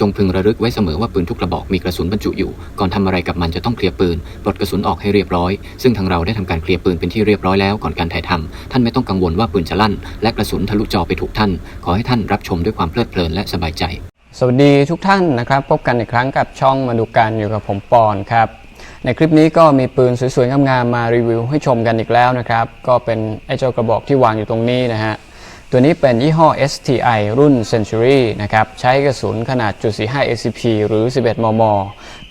จงพึงระลึกไว้เสมอว่าปืนทุกกระบอกมีกระสุนบรรจุอยู่ ก่อนทำอะไรกับมันจะต้องเคลียร์ปืนปลดกระสุนออกให้เรียบร้อย ซึ่งทางเราได้ทำการเคลียร์ปืนเป็นที่เรียบร้อยแล้วก่อนการถ่ายทำท่านไม่ต้องกังวลว่าปืนจะลั่น และกระสุนทะลุจอไปถูกท่าน ขอให้ท่านรับชมด้วยความเพลิดเพลินและสบายใจ สวัสดีทุกท่านนะครับ พบกันอีกครั้งกับช่องมาดูกันอยู่กับผมปอนครับในคลิปนี้ก็มีปืนสวยๆงามๆมารีวิวให้ชมกันอีกแล้วนะครับ ก็เป็นไอ้เจ้ากระบอกที่วางอยู่ตรงนี้นะฮะ ตัวนี้เป็นยี่ห้อ STI รุ่น Century นะครับใช้กระสุนขนาดจุด45 ACP หรือ 11 มม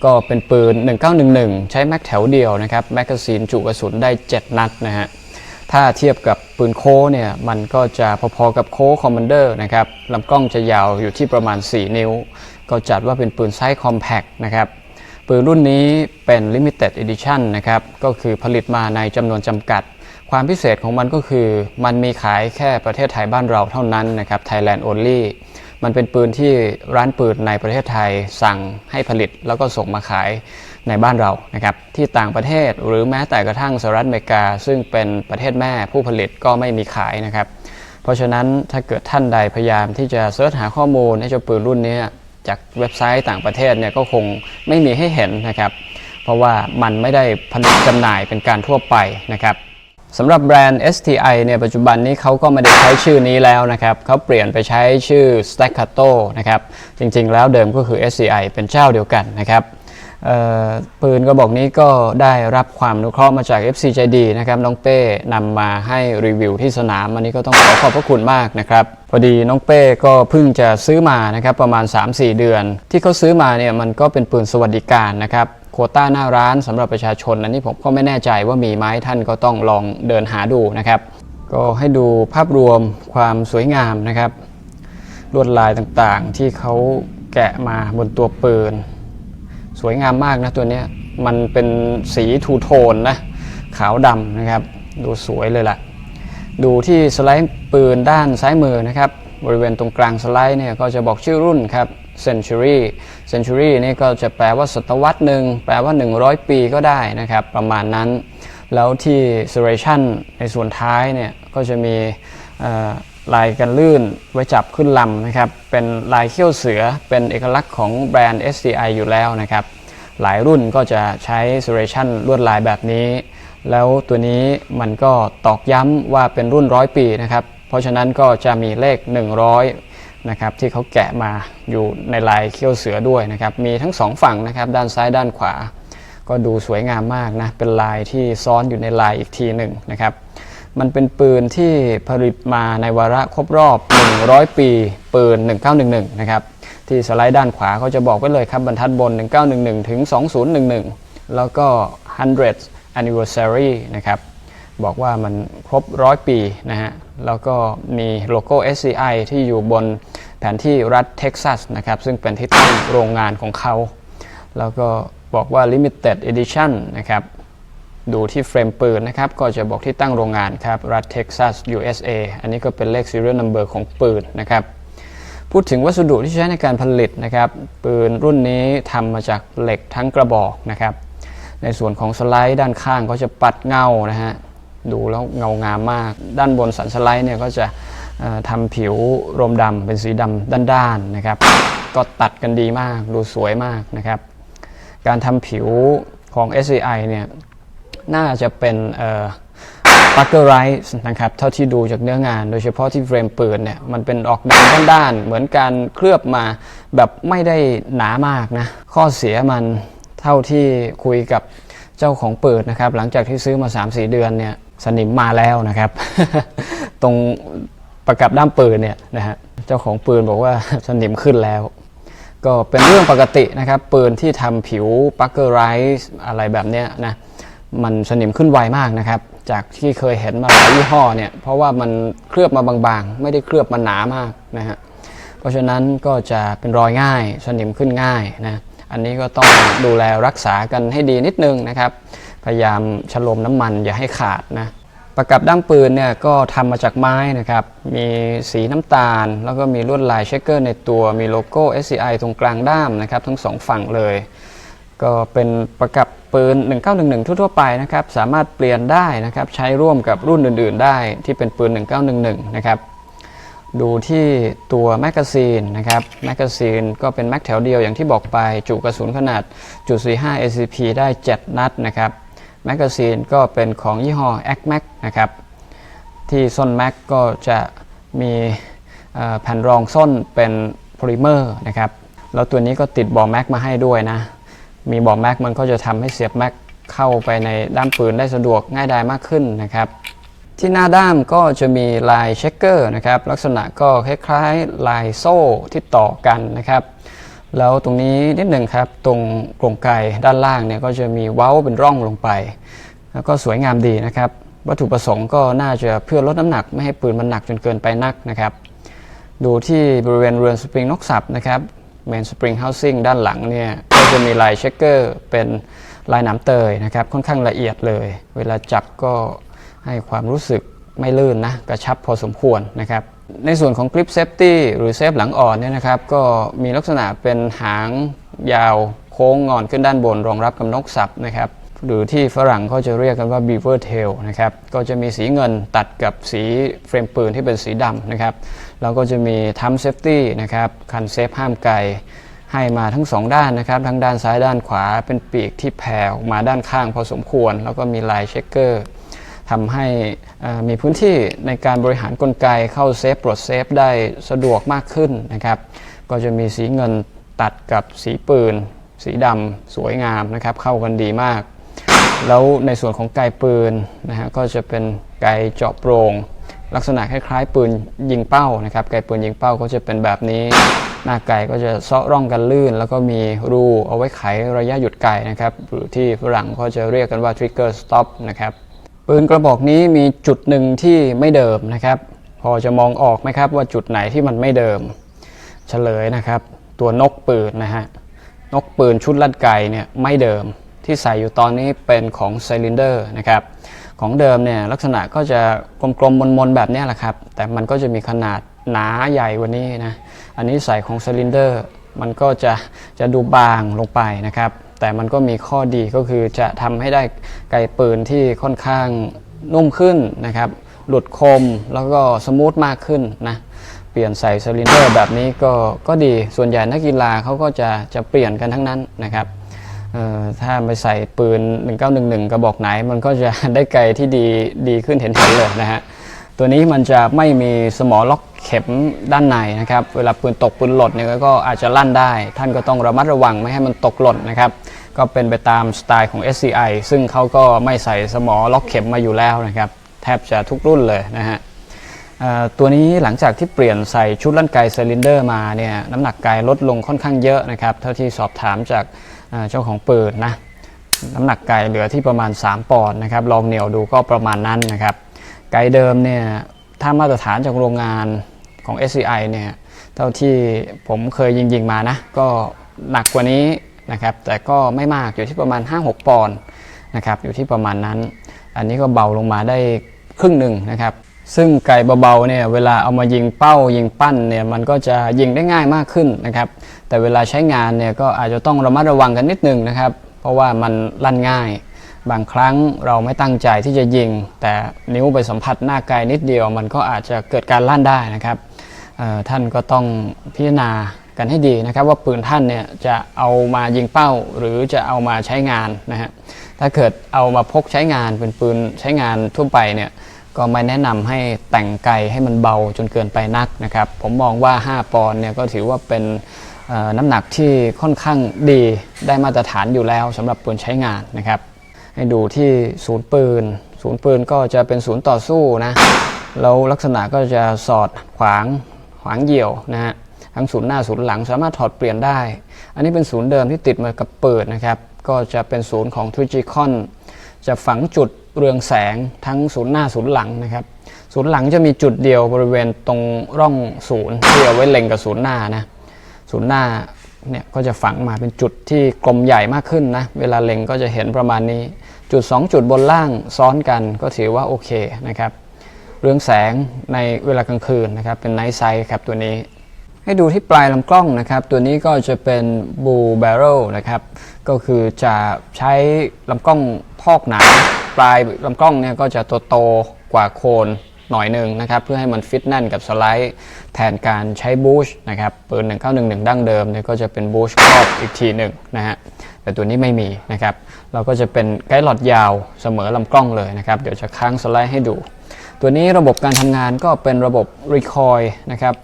ก็เป็นปืน 1911 ใช้แม็กแถวเดียวนะครับแมกกาซีนจุกระสุนได้ 7 นัดนะฮะถ้าเทียบกับปืนโคเนี่ยมันก็จะพอๆกับโคคอมมานเดอร์นะครับลำกล้องจะยาวอยู่ที่ประมาณ 4 นิ้ว ก็จัดว่าเป็นปืนไซส์คอมแพคนะครับปืนรุ่นนี้เป็น Limited Edition นะครับก็คือผลิตมาในจำนวนจำกัด ความพิเศษของมันก็คือ มันมีขายแค่ประเทศไทยบ้านเราเท่านั้นนะครับ Thailand only มันเป็นปืนที่ร้านปืนในประเทศไทยสั่งให้ผลิต แล้วก็ส่งมาขายในบ้านเรานะครับ ที่ต่างประเทศหรือแม้แต่กระทั่งสหรัฐอเมริกา ซึ่งเป็นประเทศแม่ผู้ผลิตก็ไม่มีขายนะครับ เพราะฉะนั้นถ้าเกิดท่านใดพยายามที่จะเสิร์ชหาข้อมูลให้เจ้าปืนรุ่นนี้จากเว็บไซต์ต่างประเทศเนี่ยก็คงไม่มีให้เห็นนะครับ เพราะว่ามันไม่ได้ผลิตจำหน่ายเป็นการทั่วไปนะครับ สำหรับแบรนด์ STI เนี่ยปัจจุบันนี้เขาก็ไม่ได้ใช้ชื่อนี้แล้วนะครับเขาเปลี่ยนไปใช้ชื่อ Staccato นะครับ จริงๆ แล้วเดิมก็คือ SCI เป็นเจ้าเดียวกันนะครับเอ่อปืนกระบอกนี้ก็ได้รับความนุเคราะห์มาจาก FC ใจดีนะครับ น้องเป้นำมาให้รีวิวที่สนาม อันนี้ก็ต้องขอขอบพระคุณมากนะครับ พอดีน้องเป้ก็เพิ่งจะซื้อมานะครับประมาณ 3-4 เดือน ที่เขาซื้อมาเนี่ยมันก็เป็นปืนสวัสดิการนะครับ โควต้าหน้าร้านสำหรับประชาชนอันนี้ผมก็ไม่แน่ใจว่ามีไหมท่านก็ต้องลองเดินหาดูนะครับ ก็ให้ดูภาพรวมความสวยงามนะครับ ลวดลายต่างๆที่เขาแกะมาบนตัวปืน สวยงามมากนะตัวนี้มันเป็นสีทูโทนนะขาวดำนะครับ ดูสวยเลยล่ะ ดูที่สไลด์ปืนด้านซ้ายมือนะครับ บริเวณตรงกลางสไลด์เนี่ยก็จะบอกชื่อรุ่นครับ Century Century นี่ก็จะแปลว่าศตวรรษหนึ่งแปลว่า 100 ปีก็ได้นะครับ ประมาณนั้น แล้วที่ Serration ในส่วนท้ายเนี่ยก็จะมีลายกันลื่นไว้จับขึ้นลำนะครับ เป็นลายเขี้ยวเสือเป็นเอกลักษณ์ของแบรนด์ STI อยู่แล้วนะครับ หลายรุ่นก็จะใช้ Serration ลวดลายแบบนี้ แล้วตัวนี้มันก็ตอกย้ำว่าเป็นรุ่นร้อยปีนะครับ เพราะฉะนั้นก็จะมีเลข 100 นะครับที่เขาแกะมาอยู่ในลายเขี้ยวเสือด้วยนะครับมีทั้งสองฝั่งนะครับด้านซ้ายด้านขวา ก็ดูสวยงามมากนะเป็นลายที่ซ้อนอยู่ในลายอีกทีหนึ่งนะครับมันเป็นปืนที่ผลิตมาในวาระครบรอบ 100 ปีปืน 1911 นะครับที่สไลด์ด้านขวาเขาจะบอกไว้เลยครับบรรทัดบน 1911 ถึง 2011 แล้วก็ 100th anniversary นะครับ บอกว่ามันครบร้อยปีนะฮะ แล้วก็มีโลโก้ SCI ที่อยู่บนแผนที่รัฐเท็กซัสนะครับ ซึ่งเป็นที่ตั้งโรงงานของเขา แล้วก็บอกว่า Limited Edition นะครับ ดูที่เฟรมปืนนะครับ ก็จะบอกที่ตั้งโรงงานครับ รัฐเท็กซัส USA อันนี้ก็เป็นเลข serial number ของปืนนะครับ พูดถึงวัสดุที่ใช้ในการผลิตนะครับ ปืนรุ่นนี้ทำมาจากเหล็กทั้งกระบอกนะครับ ในส่วนของสไลด์ด้านข้างก็จะปัดเงานะฮะ ดูแล้วเงางามมาก ด้านบนสันสไลด์เนี่ยก็จะเอ่อทำผิวรมดำเป็นสีดำด้านๆนะครับ ก็ตัดกันดีมากดูสวยมากนะครับ การทำผิวของ SCI เนี่ยน่าจะเป็นปักเกอร์ไรส์นะครับเท่าที่ดูจากเนื้องาน โดยเฉพาะที่เฟรมปืนเนี่ยมันเป็นออกดำด้านๆเหมือนการเคลือบมาแบบไม่ได้หนามากนะ ข้อเสียมันเท่าที่คุยกับเจ้าของปืนนะครับ หลังจากที่ซื้อมา 3-4 เดือนเนี่ย สนิมมาแล้วนะครับ ตรงประกับด้ามปืนเนี่ยนะฮะเจ้าของปืนบอกว่าสนิมขึ้นแล้ว ก็เป็นเรื่องปกตินะครับ ปืนที่ทำผิวปักเกอร์ไรส์อะไรแบบเนี้ยนะมันสนิมขึ้นไวมากนะครับ จากที่เคยเห็นมาหลายยี่ห้อเนี่ยเพราะว่ามันเคลือบมาบางๆ ไม่ได้เคลือบมาหนามากนะฮะเพราะฉะนั้นก็จะเป็นรอยง่าย สนิมขึ้นง่ายนะอันนี้ก็ต้องดูแลรักษากันให้ดีนิดนึงนะครับ พยายามฉลมน้ำมันอย่าให้ขาดนะประกับด้ามปืนเนี่ยก็ทำมาจากไม้นะครับ มีสีน้ำตาล แล้วก็มีลวดลายเชคเกอร์ในตัว มีโลโก้ SCI ตรงกลางด้ามนะครับ ทั้งสองฝั่งเลย ก็เป็นประกับปืน 1911 ทั่วๆไปนะครับ สามารถเปลี่ยนได้นะครับ ใช้ร่วมกับรุ่นอื่น ๆ ได้ที่เป็นปืน 1911 นะครับ ดูที่ตัวแมกกาซีนนะครับ แมกกาซีนก็เป็นแม็กแถวเดียวอย่างที่บอกไป จุกระสุนขนาดจุด45 ACP ได้ 7 นัดนะครับ แมกกาซีนก็เป็นของยี่ห้อ a c m a c นะครับ ที่ส้นแม็กก็จะมีแผ่นรองส้นเป็นโพลิเมอร์นะครับ แล้วตัวนี้ก็ติดบอแม็กมาให้ด้วยนะ มีบอแม็กมันก็จะทำให้เสียบแม็กเข้าไปในด้ามปืนได้สะดวกง่ายดายมากขึ้นนะครับ ที่หน้าด้ามก็จะมีลายเช็คเกอร์นะครับ ลักษณะก็คล้ายๆลายโซ่ที่ต่อกันนะครับ แล้วตรงนี้นิดหนึ่งครับ ตรงกรงไกด้านล่างเนี่ยก็จะมีเว้าเป็นร่องลงไป แล้วก็สวยงามดีนะครับ วัตถุประสงค์ก็น่าจะเพื่อลดน้ำหนักไม่ให้ปืนมันหนักจนเกินไปนักนะครับ ดูที่บริเวณเรือนสปริงนกสับนะครับเมนสปริงเฮาซิ่งด้านหลังเนี่ยก็จะมีลายเช็คเกอร์เป็นลายหนามเตยนะครับ ค่อนข้างละเอียดเลย เวลาจับก็ให้ความรู้สึกไม่ลื่นนะกระชับพอสมควรนะครับ ในส่วนของกริปเซฟตี้หรือเซฟหลังอ่อนเนี่ยนะครับก็มีลักษณะเป็นหางยาวโค้งงอนขึ้นด้านบน รองรับกับนกสับนะครับหรือที่ฝรั่งเขาจะเรียกกันว่า beaver tail นะครับก็จะมีสีเงินตัดกับสีเฟรมปืนที่เป็นสีดำนะครับแล้วก็จะมีทัมเซฟตี้นะครับคันเซฟห้ามไกลให้มาทั้งสองด้านนะครับทั้งด้านซ้ายด้านขวาเป็นปีกที่แผ่ออกมาด้านข้างพอสมควร แล้วก็มีลายเช็คเกอร์ ทำให้มีพื้นที่ในการบริหารกลไกเข้าเซฟปลดเซฟได้สะดวกมากขึ้นนะครับ ก็จะมีสีเงินตัดกับสีปืน สีดำสวยงามนะครับ เข้ากันดีมาก แล้วในส่วนของไกปืนนะฮะก็จะเป็นไกเจาะโปรงลักษณะคล้ายๆปืนยิงเป้านะครับไกปืนยิงเป้าก็จะเป็นแบบนี้ หน้าไกก็จะเซาะร่องกันลื่น แล้วก็มีรูเอาไว้ไขระยะหยุดไกนะครับหรือที่ฝรั่งเขาจะเรียกกันว่า trigger stop นะครับ ปืนกระบอกนี้มีจุดหนึ่งที่ไม่เดิมนะครับ พอจะมองออกไหมครับว่าจุดไหนที่มันไม่เดิม เฉลยนะครับ ตัวนกปืนนะฮะนกปืนชุดลัดไกเนี่ยไม่เดิมที่ใส่อยู่ตอนนี้เป็นของไซลินเดอร์นะครับของเดิมเนี่ยลักษณะก็จะกลมๆมนๆแบบนี้แหละครับ แต่มันก็จะมีขนาดหนาใหญ่กว่านี้นะอันนี้ใส่ของไซลินเดอร์มันก็จะจะดูบางลงไปนะครับ แต่มันก็มีข้อดีก็คือจะทำให้ได้ไกปืนที่ค่อนข้างนุ่มขึ้นนะครับ หลุดคมแล้วก็สมูทมากขึ้นนะเปลี่ยนใส่ซิลินเดอร์แบบนี้ก็ก็ดีส่วนใหญ่นักกีฬาเขาก็จะจะเปลี่ยนกันทั้งนั้นนะครับถ้าไปใส่ปืน 1911 กระบอกไหน มันก็จะได้ไกลที่ดีดีขึ้นเห็นๆเลยนะฮะตัวนี้มันจะไม่มีสมอล็อก เข็มด้านในนะครับ เวลาปืนตกปืนหล่นเนี่ยก็อาจจะลั่นได้ ท่านก็ต้องระมัดระวังไม่ให้มันตกหล่นนะครับ ก็เป็นไปตามสไตล์ของ SCI ซึ่งเขาก็ไม่ใส่สมอล็อกเข็มมาอยู่แล้วนะครับ แทบจะทุกรุ่นเลยนะฮะตัวนี้หลังจากที่เปลี่ยนใส่ชุดลั่นไกซลินเดอร์มาเนี่ยน้ำหนักไกลดลงค่อนข้างเยอะนะครับ เท่าที่สอบถามจากเอ่อเจ้าของปืนนะน้ำหนักไกลเหลือที่ประมาณ 3 ปอนด์นะครับลองเหนียวดูก็ประมาณนั้นนะครับ ไกลเดิมเนี่ยถ้ามาตรฐานจากโรงงาน ของ SCI เนี่ยเท่าที่ผมเคยยิงยิงๆมานะ ก็หนักกว่านี้นะครับ แต่ก็ไม่มากอยู่ที่ประมาณ 5-6 ปอนด์นะครับอยู่ที่ประมาณนั้น อันนี้ก็เบาลงมาได้ครึ่งหนึ่งนะครับ ซึ่งไก่เบาๆเนี่ยเวลาเอามายิงเป้ายิงปั้นเนี่ยมันก็จะยิงได้ง่ายมากขึ้นนะครับ แต่เวลาใช้งานเนี่ยก็อาจจะต้องระมัดระวังกันนิดนึงนะครับ เพราะว่ามันลั่นง่าย บางครั้งเราไม่ตั้งใจที่จะยิง แต่นิ้วไปสัมผัสหน้าไกลนิดเดียว มันก็อาจจะเกิดการลั่นได้นะครับท่านก็ต้องพิจารณากันให้ดีนะครับ ว่าปืนท่านเนี่ยจะเอามายิงเป้าหรือจะเอามาใช้งานนะฮะถ้าเกิดเอามาพกใช้งานเป็นปืนใช้งานทั่วไปเนี่ยก็ไม่แนะนำให้แต่งไกลให้มันเบาจนเกินไปนักนะครับ ผมมองว่า 5 ปอนด์เนี่ยก็ถือว่าเป็นน้ำหนักที่ค่อนข้างดีได้มาตรฐานอยู่แล้วสำหรับปืนใช้งานนะครับ ให้ดูที่ศูนย์ปืน ศูนย์ปืนก็จะเป็นศูนย์ต่อสู้นะ แล้วลักษณะก็จะสอดขวางขวางเหยี่ยวนะฮะ ทั้งศูนย์หน้าศูนย์หลังสามารถถอดเปลี่ยนได้ อันนี้เป็นศูนย์เดิมที่ติดมากับปืนนะครับ ก็จะเป็นศูนย์ของ t r i g i c o n จะฝังจุดเรืองแสงทั้งศูนย์หน้าศูนย์หลังนะครับ ศูนย์หลังจะมีจุดเดียวบริเวณตรงร่องศูนย์ที่เอาไว้เล็งกับศูนย์หน้านะ ศูนย์หน้า เนี่ยก็จะฝังมาเป็นจุดที่กลมใหญ่มากขึ้นนะ เวลาเล็งก็จะเห็นประมาณนี้ จุด 2 จุดบนล่างซ้อนกันก็ถือว่าโอเคนะครับ เรื่องแสงในเวลากลางคืนนะครับ เป็นไนท์ไซส์ครับตัวนี้ให้ดูที่ปลายลำกล้องนะครับ ตัวนี้ก็จะเป็นบูเบ r ร l นะครับ ก็คือจะใช้ลำกล้องพอกหนา ปลายลำกล้องเนี่ยก็จะโตๆกว่าโคน หน่อยหนึ่งนะครับ เพื่อให้มันฟิตแน่นกับสไลด์แทนการใช้บูชนะครับปืน 1911 ดั้งเดิมเนี่ยก็จะเป็นบูชครอบอีกทีหนึ่งนะฮะแต่ตัวนี้ไม่มีนะครับ เราก็จะเป็นไกด์หลอดยาวเสมอลำกล้องเลยนะครับ เดี๋ยวจะค้างสไลด์ให้ดู ตัวนี้ระบบการทำงานก็เป็นระบบรีคอยนะครับ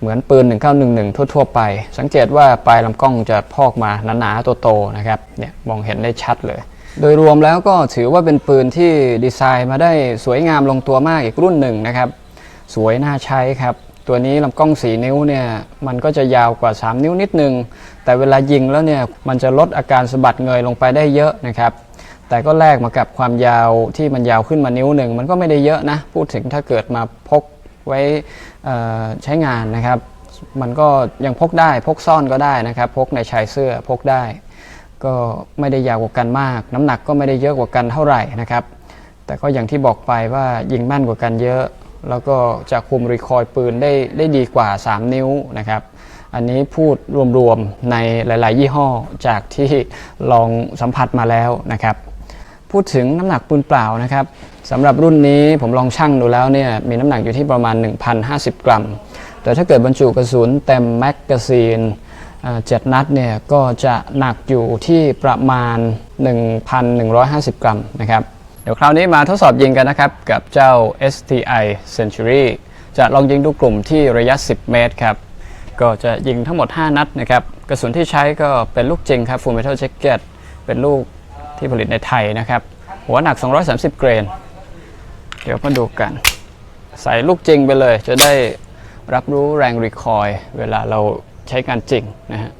เหมือนปืน 1911 ทั่ว ๆ ไป สังเกตว่าปลายลำกล้องจะพอกมาหนาๆโตๆนะครับเนี่ยมองเห็นได้ชัดเลย โดยรวมแล้วก็ถือว่าเป็นปืนที่ดีไซน์มาได้สวยงามลงตัวมากอีกรุ่นหนึ่งนะครับ สวยน่าใช้ครับ ตัวนี้ลำกล้อง 4 นิ้วเนี่ยมันก็จะยาวกว่า 3 นิ้วนิดนึง แต่เวลายิงแล้วเนี่ยมันจะลดอาการสะบัดเงยลงไปได้เยอะนะครับ แต่ก็แลกมากับความยาวที่มันยาวขึ้นมานิ้วหนึ่งมันก็ไม่ได้เยอะนะ พูดถึงถ้าเกิดมาพกไว้ใช้งานนะครับ มันก็ยังพกได้พกซ่อนก็ได้นะครับ พกในชายเสื้อพกได้ ก็ไม่ได้ยาวกว่ากันมาก น้ำหนักก็ไม่ได้เยอะกว่ากันเท่าไหร่นะครับ แต่ก็อย่างที่บอกไปว่ายิงแม่นกว่ากันเยอะ แล้วก็จะคุมรีคอยปืนได้ได้ดีกว่า 3 นิ้วนะครับ อันนี้พูดรวมๆในหลาย ๆ ยี่ห้อจากที่ลองสัมผัสมาแล้วนะครับ พูดถึงน้ำหนักปืนเปล่านะครับสำหรับรุ่นนี้ผมลองชั่งดูแล้วเนี่ยมีน้ำหนักอยู่ที่ประมาณ 1,050 กรัม แต่ถ้าเกิดบรรจุกระสุนเต็มแมกกาซีน เจ็ดนัดเนี่ยก็จะหนักอยู่ที่ประมาณ 1,150 กรัมนะครับ เดี๋ยวคราวนี้มาทดสอบยิงกันนะครับ กับเจ้า STI Century จะลองยิงดูกลุ่มที่ระยะ 10 เมตรครับ ก็จะยิงทั้งหมด 5 นัดนะครับ กระสุนที่ใช้ก็เป็นลูกจริงครับ Full Metal Jacket เป็นลูกที่ผลิตในไทยนะครับ หัวหนัก 230 เกรน เดี๋ยวมาดูกัน ใส่ลูกจริงไปเลยจะได้รับรู้แรงรีคอยเวลาเรา ใช้งานจริงนะฮะ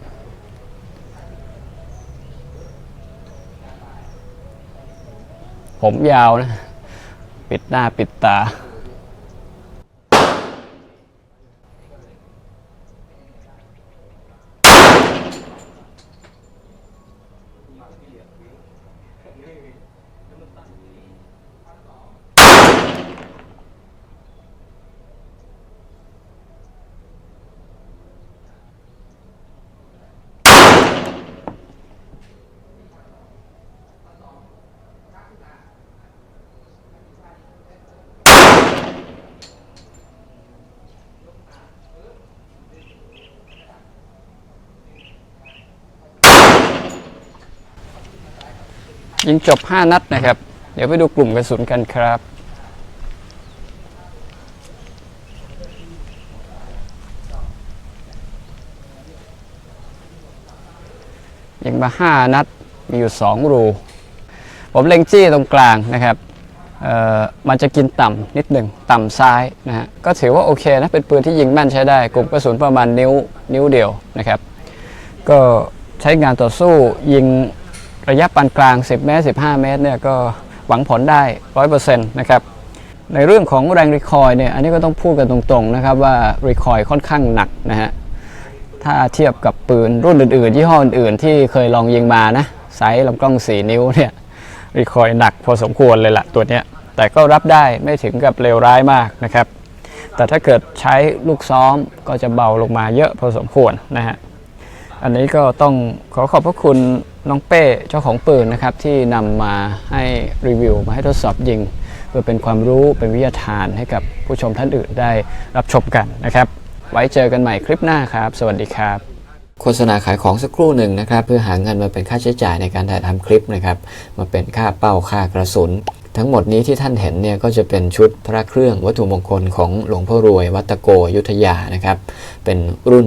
ผมยาวนะ ปิดหน้าปิดตา ยิงจบ 5 นัดนะครับ เดี๋ยวไปดูกลุ่มกระสุนกันครับ ยิงมา 5 นัด มีอยู่ 2 รู ผมเล็งจี้ตรงกลางนะครับเออมันจะกินต่ำนิดหนึ่งต่ำซ้ายนะฮะก็ถือว่าโอเคนะเป็นปืนที่ยิงแม่นใช้ได้กลุ่มกระสุนประมาณนิ้วนิ้วเดียวนะครับ ก็ใช้งานต่อสู้ยิง ระยะปานกลาง 10 เมตร 15 เมตรเนี่ยก็หวังผลได้ 100%นะครับในเรื่องของแรงรีคอยเนี่ยอันนี้ก็ต้องพูดกันตรงๆนะครับว่ารีคอยค่อนข้างหนักนะฮะถ้าเทียบกับปืนรุ่นอื่นๆ ยี่ห้ออื่นๆ ที่เคยลองยิงมานะไซส์ลำกล้อง 4 นิ้วเนี่ยรีคอยหนักพอสมควรเลยละตัวเนี้ยแต่ก็รับได้ไม่ถึงกับเลวร้ายมากนะครับ แต่ถ้าเกิดใช้ลูกซ้อมก็จะเบาลงมาเยอะพอสมควรนะฮะอันนี้ก็ต้องขอขอบพระคุณ น้องเป้เจ้าของปืนนะครับที่นำมาให้รีวิว มาให้ทดสอบยิง เพื่อเป็นความรู้เป็นวิทยาทานให้กับผู้ชมท่านอื่นได้รับชมกันนะครับ ไว้เจอกันใหม่คลิปหน้าครับ สวัสดีครับ โฆษณาขายของสักครู่หนึ่งนะครับ เพื่อหาเงินมาเป็นค่าใช้จ่ายในการถ่ายทำคลิปนะครับมาเป็นค่าเป้าค่ากระสุนทั้งหมดนี้ที่ท่านเห็นเนี่ยก็จะเป็นชุดพระเครื่องวัตถุมงคลของหลวงพ่อรวย วัดตะโกยุทธยานะครับ เป็นรุ่น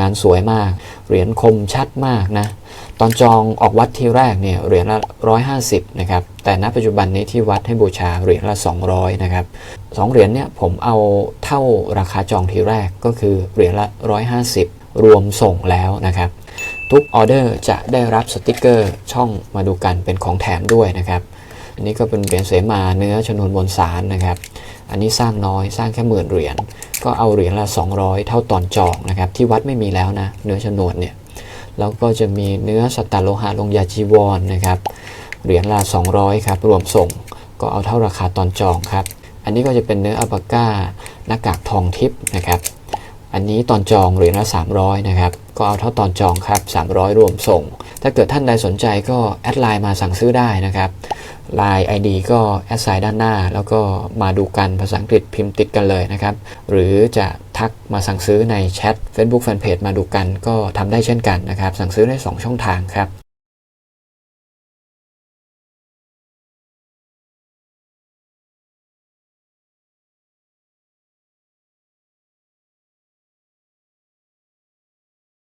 งานสวยมาก เหรียญคมชัดมากนะ ตอนจองออกวัดที่แรกเนี่ยเหรียญละ150 นะครับ แต่ณปัจจุบันนี้ที่วัดให้บูชาเหรียญละ 200 นะครับสองเหรียญเนี่ยผมเอาเท่าราคาจองทีแรกก็คือเหรียญละ 150 รวมส่งแล้วนะครับ ทุกออเดอร์จะได้รับสติกเกอร์ช่องมาดูกันเป็นของแถมด้วยนะครับอันนี้ก็เป็นเหรียญเสมาเนื้อชนวนมวลสารนะครับ อันนี้สร้างน้อยสร้างแค่หมื่นเหรียญ ก็เอาเหรียญละ 200 เท่าตอนจองนะครับ ที่วัดไม่มีแล้วนะ เนื้อชนวนเนี่ยแล้วก็จะมีเนื้อสตตโลหะลงยาจีวรนนะครับ เหรียญละ 200 ครับ รวมส่งก็เอาเท่าราคาตอนจองครับ อันนี้ก็จะเป็นเนื้ออัปาก้าหน้ากากทองทิพย์นะครับ อันนี้ตอนจองเหรียญละ300 นะครับ ก็เอาเท่าตอนจองครับ 300 รวมส่ง ถ้าเกิดท่านใดสนใจก็แอดไลน์มาสั่งซื้อได้นะครับไลน์ ID ก็แอดไซน์ด้านหน้า แล้วก็มาดูกันภาษาอังกฤษพิมพ์ติดกันเลยนะครับ หรือจะทักมาสั่งซื้อในแชท Facebook Fanpage มาดูกันก็ทำได้เช่นกันนะครับ สั่งซื้อได้ 2 ช่องทางครับ